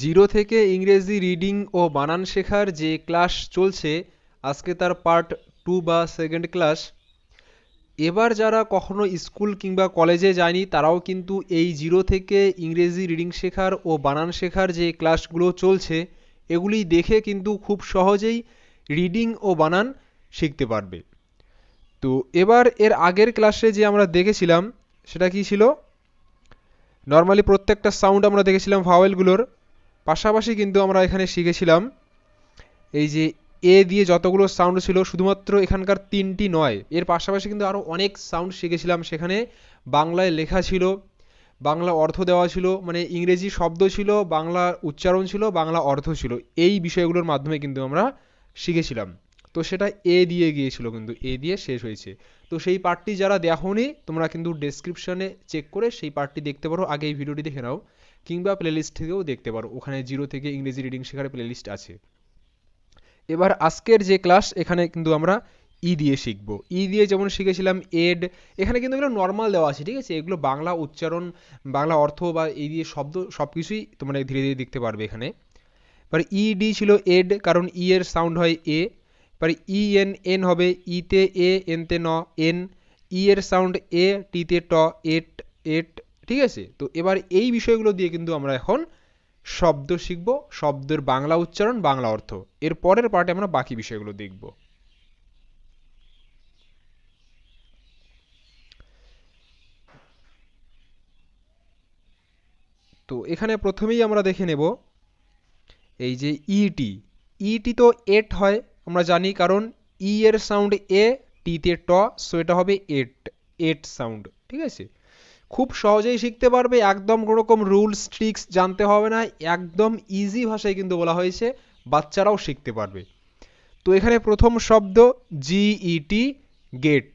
Zero থেকে ইংরেজি reading ও বানান শেখার যে ক্লাস চলছে, আজকে তার পার্ট টু বা সেকেন্ড ক্লাস। এবার যারা কখনো স্কুল কিংবা কলেজে যায়নি, তারাও কিন্তু এই জিরো থেকে ইংরেজি রিডিং শেখার ও বানান শেখার যে ক্লাসগুলো চলছে, এগুলি দেখে কিন্তু খুব সহজেই রিডিং ও বানান শিখতে পারবে। তো এবার এর আগের ক্লাসে যে আমরা দেখেছিলাম, সেটা কি ছিল? নর্মালি প্রত্যেকটা সাউন্ড আমরা দেখেছিলাম ভাওয়েলগুলোর। পাশাপাশি কিন্তু আমরা এখানে শিখেছিলাম এই যে এ দিয়ে যতগুলো সাউন্ড ছিল, শুধুমাত্র এখানকার তিনটি নয়, এর পাশাপাশি কিন্তু আরও অনেক সাউন্ড শিখেছিলাম। সেখানে বাংলায় লেখা ছিল, বাংলা অর্থ দেওয়া ছিল মানে ইংরেজি শব্দ ছিল, বাংলা উচ্চারণ ছিল, বাংলা অর্থ ছিল। এই বিষয়গুলোর মাধ্যমে কিন্তু আমরা শিখেছিলাম। তো সেটা এ দিয়ে গিয়েছিল কিন্তু, এ দিয়ে শেষ হয়েছে। তো সেই পার্টটি যারা দেখোনি, তোমরা কিন্তু ডেসক্রিপশনে চেক করে সেই পার্টটি দেখতে পারো। আগে এই ভিডিওটি দেখে নাও। কিংবা প্লেলিস্ট থেকেও দেখতে পারো। ওখানে জিরো থেকে ইংরেজি রিডিং শেখার প্লেলিস্ট আছে। এবার আজকের যে ক্লাস এখানে কিন্তু আমরা ই দিয়ে শিখব। ই দিয়ে যেমন শিখেছিলাম এড এখানে কিন্তু এগুলো নর্মাল দেওয়া আছে, ঠিক আছে? এগুলো বাংলা উচ্চারণ, বাংলা অর্থ বা এই দিয়ে শব্দ সব কিছুই তোমরা ধীরে ধীরে দেখতে পারবে এখানে। এবার ই ডি ছিল এড কারণ ই এর সাউন্ড হয় এ এবার ই এন এন হবে ইতে এ এনতে ন এন ই এর সাউন্ড এ টিতে ট এট এট ঠিক আছে? তো এবার এই বিষয়গুলো দিয়ে কিন্তু আমরা এখন শব্দ শিখব, শব্দের বাংলা উচ্চারণ, বাংলা অর্থ। এর পরের পার্টে আমরা বাকি বিষয়গুলো দেখব। তো এখানে প্রথমেই আমরা দেখে নেব এই যে ইটি ইটি তো এট হয়, আমরা জানি, কারণ ই এর সাউন্ড এ টিতে ট, সো এটা হবে এট এট সাউন্ড ঠিক আছে? খুব সহজেই শিখতে পারবে। একদম কোনোরকম রুলস ট্রিক্স জানতে হবে না। একদম ইজি ভাষায় কিন্তু বলা হয়েছে। বাচ্চারাও শিখতে পারবে। তো এখানে প্রথম শব্দ G E T get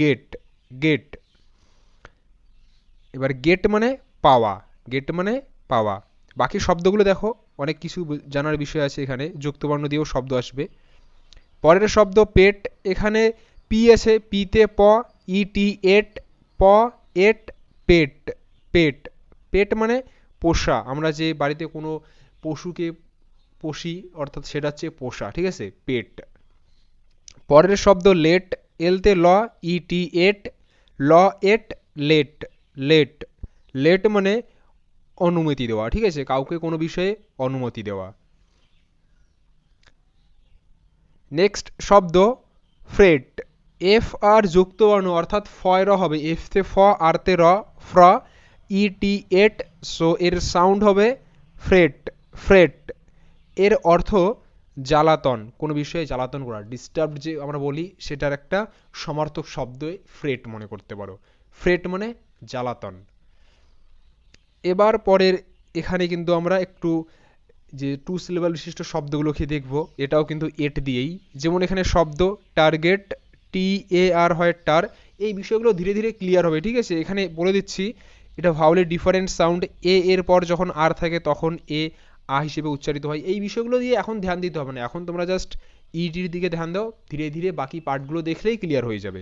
get get এবার গেট মানে পাওয়া। গেট মানে পাওয়া। বাকি শব্দগুলো দেখো। অনেক কিছু জানার বিষয় আছে এখানে। যুক্তবর্ণ দিয়েও শব্দ আসবে। পরের শব্দ পেট এখানে পি আছে। পিতে প ইটি এট প এট পেট পেট পেট মানে পোষা। আমরা যে বাড়িতে কোনো পশুকে পোষি, অর্থাৎ সেটা হচ্ছে পোষা, ঠিক আছে? পেট। পরের শব্দ লেট, এলতে ল, ইটি এট, ল এট, লেট লেট। লেট মানে অনুমতি দেওয়া, ঠিক আছে? কাউকে কোনো বিষয়ে অনুমতি দেওয়া। নেক্সট শব্দ ফ্রেট। এফ আর যুক্তবর্ণ অর্থাৎ ফয় র হবে। এফ তে ফ, আর তে র, ফ্র, ই, টি, এট, সো এর সাউন্ড হবে ফ্রেট ফ্রেট। এর অর্থ জ্বালাতন। কোনো বিষয়ে জ্বালাতন করা? ডিস্টার্ব যে আমরা বলি, সেটার একটা সমার্থক শব্দ ফ্রেট মনে করতে পারো। ফ্রেট মানে জ্বালাতন। এবার পরের, এখানে কিন্তু আমরা একটু যে টু সিলেবাল বিশিষ্ট শব্দগুলোকে দেখব, এটাও কিন্তু এট দিয়েই। যেমন এখানে শব্দ টার্গেট টি এ আর হয় টার এই বিষয়গুলো ধীরে ধীরে ক্লিয়ার হবে, ঠিক আছে? এখানে বলে দিচ্ছি, এটা ভাউলের ডিফারেন্ট সাউন্ড এ এর পর যখন আর থাকে তখন এ আ হিসেবে উচ্চারিত হয়। এই বিষয়গুলো দিয়ে এখন ধ্যান দিতে হবে না। এখন তোমরা জাস্ট ইটির দিকে ধ্যান দাও, ধীরে ধীরে বাকি পার্টগুলো দেখলেই ক্লিয়ার হয়ে যাবে।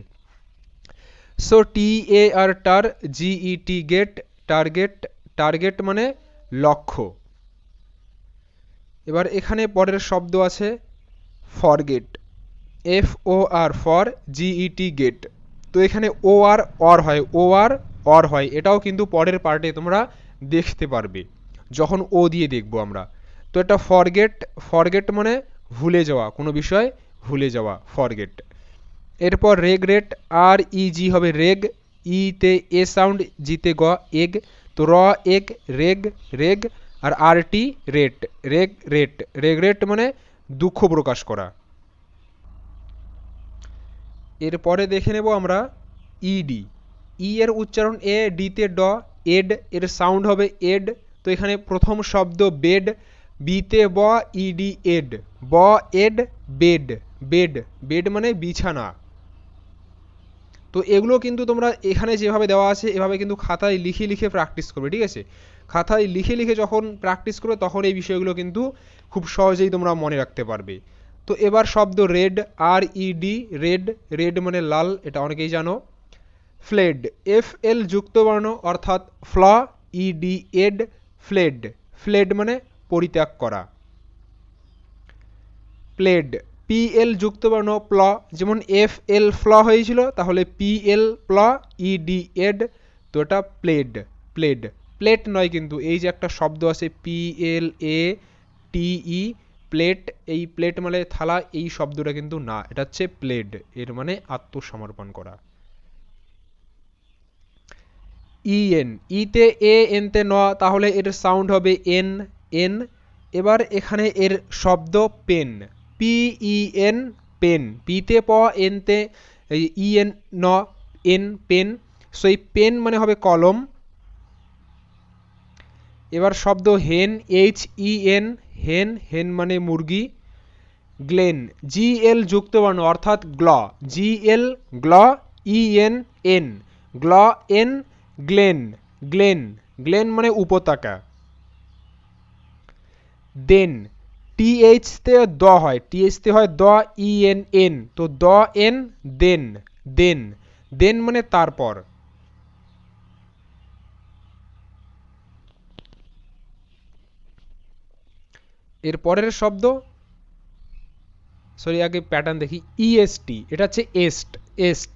সো টি এ আর টার G E T get target target মানে লক্ষ্য। এবার এখানে পরের শব্দ আছে forget F O R for G E T get তো এখানে ও আর অর হয়। ও আর অর হয়। এটাও কিন্তু পরের পার্টে তোমরা দেখতে পারবে। যখন ও দিয়ে দেখব আমরা। তো এটা ফরগেট ফরগেট মানে ভুলে যাওয়া। কোনো বিষয় ভুলে যাওয়া ফরগেট এরপর রেগ রেট আর ই জি হবে রেগ ইতে এ সাউন্ড জিতে গ এগ তো র egg reg reg R R T ret reg ret reg ret মানে দুঃখ প্রকাশ করা। এরপরে দেখে নেব আমরা ইডি ই এর উচ্চারণ এ ডিতে ড, এড, এর সাউন্ড হবে এড। তো এখানে প্রথম শব্দ বেড বিতে ব ইডি এড। ব, এড, বেড বেড। বেড মানে বিছানা। তো এগুলো কিন্তু তোমরা এখানে যেভাবে দেওয়া আছে, এভাবে কিন্তু খাতায় লিখে লিখে প্র্যাকটিস করবে, ঠিক আছে? খাতায় লিখে লিখে যখন প্র্যাকটিস করবে, তখন এই বিষয়গুলো কিন্তু খুব সহজেই তোমরা মনে রাখতে পারবে। তো এবার শব্দ red R E D red red মানে লাল, এটা অনেকেই জানো। ফ্লেড এফ এল যুক্তবর্ণ অর্থাৎ ফ্ল ইডি এড ফ্লেড ফ্লেড মানে পরিত্যাগ করা। প্লেড পি এল যুক্ত বর্ণ প্ল যেমন এফ এল ফ্ল হয়েছিল, তাহলে পি এল প্ল ইডি এড তো এটা প্লেড প্লেড প্লেট নয় কিন্তু, এই যে একটা শব্দ আছে P L A T E plate এই প্লেট মানে থালা, এই শব্দটা কিন্তু না। এটা হচ্ছে প্লেড এর মানে আত্মসমর্পণ করা। ইএন ইতে এ এনতে ন, তাহলে এর সাউন্ড হবে এন এন এবার এখানে এর শব্দ pen P E N pen পিতে প এনতে ই এন ন এন পেন সো এই পেন মানে হবে কলম। এবার শব্দ হেন এইচ ই এন হেন হেন মানে মুরগি। গ্লেন জি এল যুক্ত অর্থাৎ গ্ল। জি এল গ্ল ই এন। এন গ্ল, এন, গ্লেন। গ্লেন গ্লেন মানে উপত্যকা। দেন, টিএইচ তে দ হয়। টিএইচ তে হয় দ ই এন এন। তো দ, এন, দেন। দেন দেন মানে তারপর। এর পরের শব্দ? সরি আগে প্যাটার্ন দেখি। ইএসটি এটা হচ্ছে এস্ট এস্ট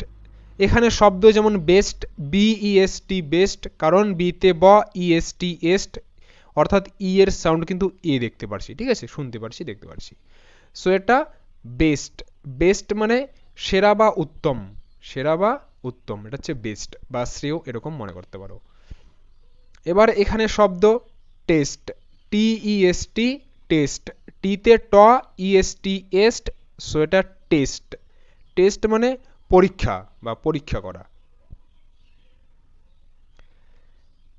এখানে শব্দ যেমন বেস্ট বিইএসটি বেস্ট কারণ বিতে ব ইএসটি এস্ট অর্থাৎ ই এর সাউন্ড কিন্তু এ দেখতে পারছি, ঠিক আছে? শুনতে পারছি, দেখতে পারছি। সো এটা বেস্ট বেস্ট মানে সেরা বা উত্তম। সেরা বা উত্তম, এটা হচ্ছে বেস্ট বা শ্রেয়, এরকম মনে করতে পারো। এবার এখানে শব্দ test T E S T test টিতে ট ইএসটি এস্ট সো এটা টেস্ট টেস্ট মানে পরীক্ষা বা পরীক্ষা করা।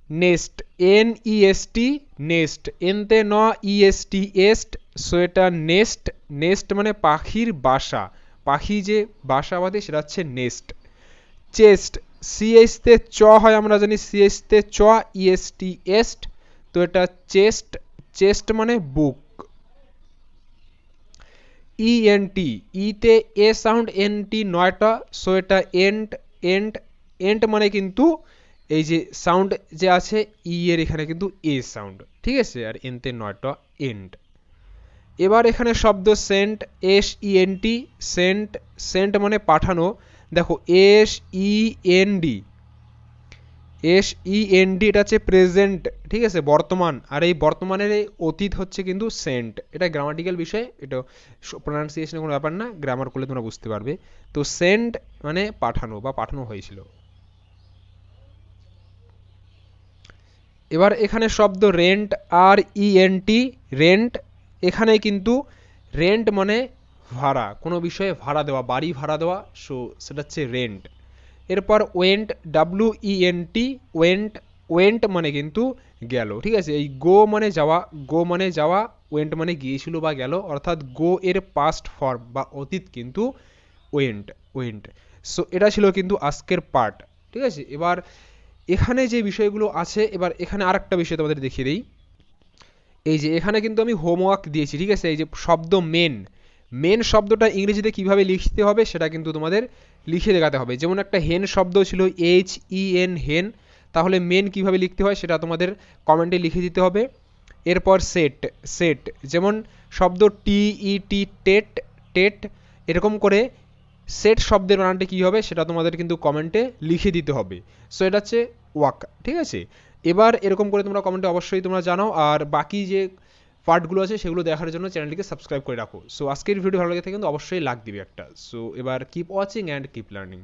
নেস্ট এন ইএসটি নেস্ট এনতে ন ইএসটি এস্ট সো এটা নেস্ট নেস্ট মানে পাখির বাসা। পাখি যে বাসা বাঁধে সেটা হচ্ছে নেস্ট চেস্ট সিএসতে চ হয় আমরা জানি। সিএসতে চ ইএসটি এস্ট তো এটা চেস্ট চেস্ট মানে বুক ইএনটি ইতে এ সাউন্ড এনটি নয়টা সো এটা এন্ট এন্ট এন্ট মানে কিন্তু এই যে সাউন্ড যে আছে ই এর এখানে কিন্তু এ সাউন্ড ঠিক আছে? আর এনতে নয়টা এন্ট এবার এখানে শব্দ sent S E N T sent sent মানে পাঠানো। দেখো S E N D S E N D, এটা হচ্ছে প্রেজেন্ট ঠিক আছে? বর্তমান। আর এই বর্তমানের এই অতীত হচ্ছে কিন্তু সেন্ট এটা গ্রামাটিক্যাল বিষয়, এটা প্রোনাউন্সিয়েশনের কোনো ব্যাপার না গ্রামার করলে তোমরা বুঝতে পারবে। তো সেন্ট মানে পাঠানো বা পাঠানো হয়েছিল। এবার এখানে শব্দ রেন্ট আর ইএনটি রেন্ট এখানে কিন্তু রেন্ট মানে ভাড়া, কোনো বিষয়ে ভাড়া দেওয়া, বাড়ি ভাড়া দেওয়া সো সেটা হচ্ছে রেন্ট এরপর went W E N T went went মানে কিন্তু গেল, ঠিক আছে? এই গো মানে যাওয়া, গো মানে যাওয়া, ওয়েন্ট মানে গিয়েছিল বা গেল, অর্থাৎ গো এর পাস্ট ফর্ম বা অতীত কিন্তু ওয়েন্ট ওয়েন্ট। সো এটা ছিল কিন্তু আজকের পার্ট ঠিক আছে? এবার এখানে যে বিষয়গুলো আছে, এবার এখানে আর একটা বিষয় তোমাদের দেখিয়ে দিই। এই যে এখানে কিন্তু আমি হোমওয়ার্ক দিয়েছি, ঠিক আছে? এই যে শব্দ মেন মেন শব্দটা ইংরেজিতে কীভাবে লিখতে হবে সেটা কিন্তু তোমাদের লিখে দেখাতে হবে। যেমন একটা হেন শব্দ ছিল এইচ ই এন হেন। তাহলে মেন কীভাবে লিখতে হয় সেটা তোমাদের কমেন্টে লিখে দিতে হবে। এরপর সেট সেট যেমন শব্দ টি ই টি টেট টেট এরকম করে সেট শব্দের বানানটা কী হবে সেটা তোমাদের কিন্তু কমেন্টে লিখে দিতে হবে। সো এটা হচ্ছে ওয়াক, ঠিক আছে? এবার এরকম করে তোমরা কমেন্টে অবশ্যই তোমরা জানাও। আর বাকি যে পার্টগুলো আছে, সেগুলো দেখার জন্য চ্যানেলটিকে সাবস্ক্রাইব করে রাখো। সো আজকের ভিডিও ভালো লাগে থাকে কিন্তু অবশ্যই লাগ দিবে একটা। সো এবার keep watching and keep learning